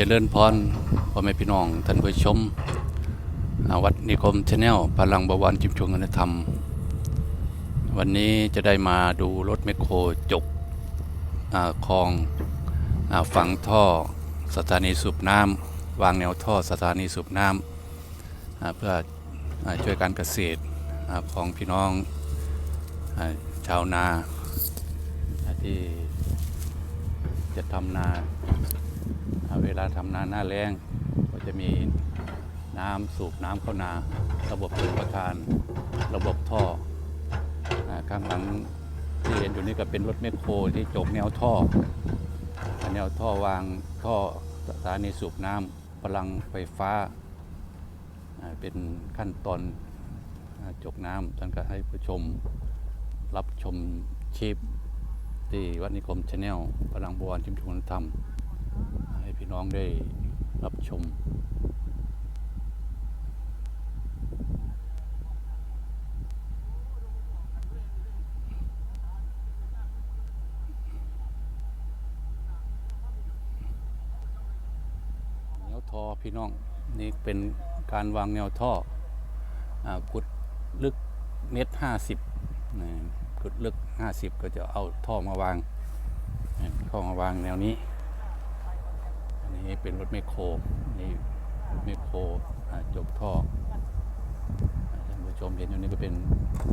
เจริญพรพ่อแม่พี่น้องท่านผู้ชม วัดนิคมชาแนลพลังบวรจิมชงคุณธรรม วันนี้จะได้มาดูรถแมคโครจกอาคลองอฝังท่อสถานีสูบน้ำวางแนวท่อสถานีสูบน้ำเพื่ออช่วยการเกษตรอของพี่น้องอชาวนาที่จะทำนา เวลาทำนาหน้าแรงก็จะมีน้ำสูบน้ำเข้านา ระบบชลประทาน ระบบท่อข้างหลังที่เห็นอยู่นี่ก็เป็นรถแมคโครที่จกแนวท่อ แนวท่อวางท่อสถานีสูบน้ำพลังไฟฟ้า เป็นขั้นตอนจกน้ำท่านก็ให้ผู้ชมรับชมชีพที่วัดนิคมชาแนลพลังบวรชิมชุนธรรม พี่น้องได้รับชม แนวท่อพี่น้องนี่เป็นการวางแนวท่ออขุดลึกเมตรห้าสิบขุดลึกห้าสิบก็จะเอาท่อมาวาง ท่อมาวางแนวนี้ นี้เป็นรถแมคโครนี่รถแมคโครจกท่อท่านผู้ชมเห็นอยู่นี่ก็เป็น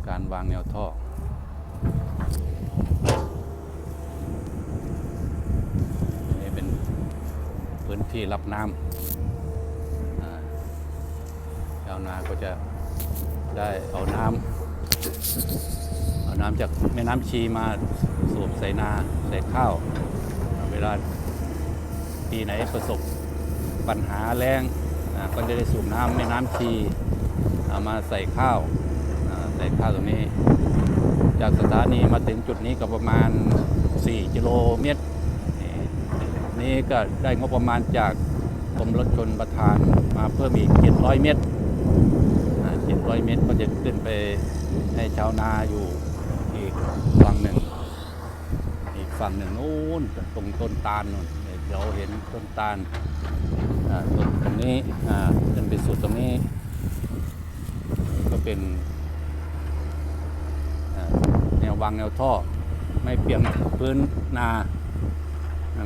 การวางแนวท่อนนี้เป็นพื้นที่รับน้ำชาวนาก็จะได้เอาน้ำเอาน้ำจากแม่น้ำชีมาสูบใส่นาใส่ข้าว เวลา ปีไหนประสบปัญหาแรงก็จะได้สูบน้ำแม่น้ำชีเอามาใส่ข้าวใส่ข้าวตรงนี้ จากสถานีมาถึงจุดนี้ก็ประมาณ 4 กิโลเมตร นี่ก็ได้งบประมาณจากกรมรถชนประทานมาเพิ่มอีก 700 เมตรอ่า700 เมตรก็จะขึ้นไปให้ชาวนาอยู่อีกฝั่งหนึ่ง อีกฝั่งหนึ่งนู้นตรงต้นตาลนู่น เดี๋ยวเห็นต้นตาลต้นตรงนี้ขึ้นไปสุดตรงนี้ ก็เป็นแนววางแนวท่อ ไม่เปียงพื้นนา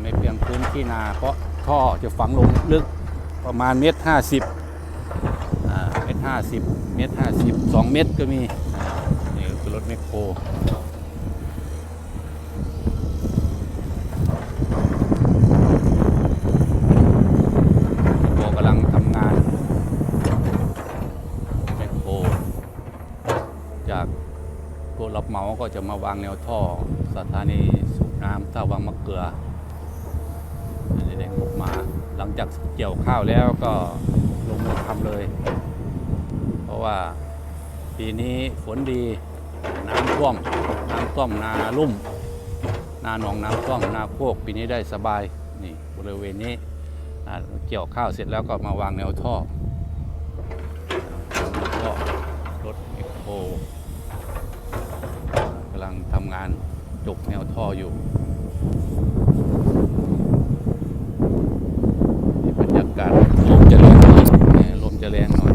ไม่เปียงพื้นที่นา เพราะท่อจะฝังลงลึกประมาณเมตรห้าสิบเมตรห้าสิบเมตรห้าสิบสองเมตรก็มีนี่คือรถแมคโคร โคกำลังทำงานแมคโครจากผู้รับ เหมาก็จะมาวางแนวท่อสถานีสูบน้ำท่าวางมะเกลืออันนี้ได้งบมาหลังจากเกี่ยวข้าวแล้วก็ลงมือทำเลย เพราะว่าปีนี้ฝนดีน้ำท่วม น้ำท่วมนาลุ่ม นาหนองน้ำท่วมนาโคกปีนี้ได้สบายนี่บริเวณนี้เกี่ยวข้าวเสร็จแล้วก็มาวางแนวท่อท่อรถเอ็กโคกำ ลังทำงานจกแนวท่ออยู่นี่บรรยากาศลมจะแรงหน่อยนี่ลมจะแรงหน่อย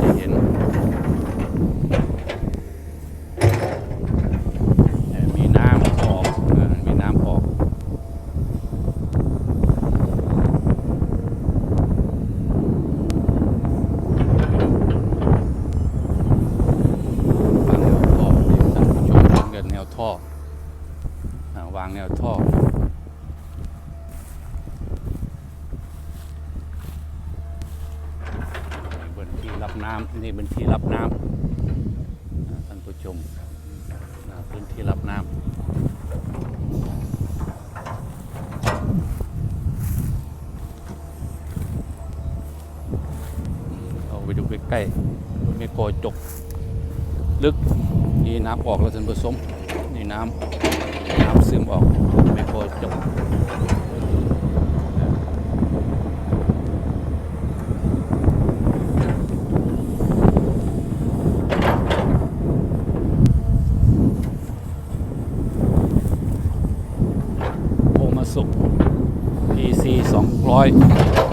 จะเห็นเอ่อมีน้ำออกเออมีน้ำออก วางแนวท่อที่ท่านผู้ชมเห็นกันแนวท่ออ่าวางแนวท่อนี่บนที่ รับน้ำนี่เป็นที่รับน้ำอ่าท่านผู้ชมพื้นที่รับน้ำเอาไปดูใกล้ๆไม่โกยจก ลึกนี่น้ำออกแล้วท่านผู้ชมนี่น้ำน้ำซึมออกไม่พอจบโอมาสุก สุ PC 200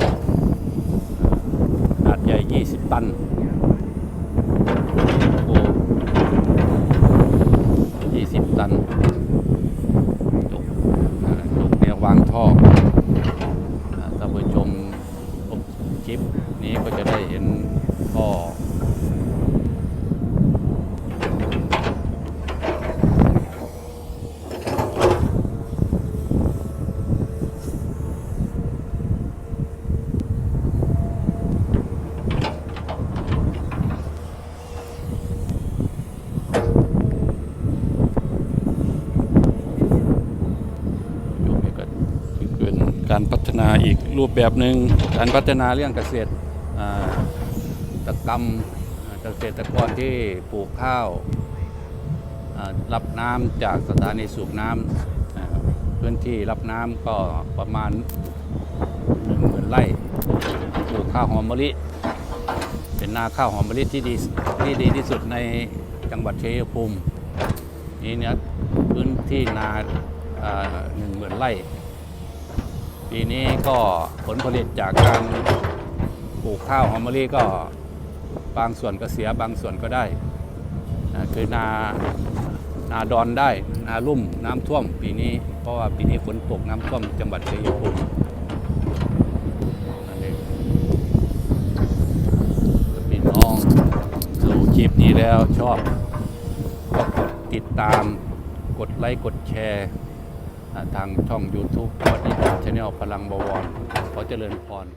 ฒนาอีกรูปแบบหนึ่งการพัฒนาเรื่องเกษตรตกรรมเกษตรกรที่ปลูกข้าวรับน้ำจากสถานีสูบน้ำอ่าพื้นที่รับน้ำก็ประมาณหนึ่งหมื่นไร่ปลูกข้าวหอมมะลิ เป็นนาข้าวหอมมะลิที่ดีที่ดีที่สุดในจังหวัดเชัยงภูมินี่เนี่ยพื้นที่นาหนึ่งหมื่นไร่ ปีนี้ก็ผลผลิตจากการปลูกข้าวหอมมะลิก็บางส่วนก็เสียบางส่วนก็ได้อ่าคือนานาดอนได้นาลุ่มน้ำท่วม ปีนี้เพราะว่าปีนี้ฝนตกน้ำท่วมจังหวัดชัยภูมิอันนี้พี่น้องดูคลิปนี้แล้วชอบก็กดติดตามกดไลค์กดแชร์ ทางช่อง YouTube วัดนี้ชาแนลพลังบวรขอเจริญพร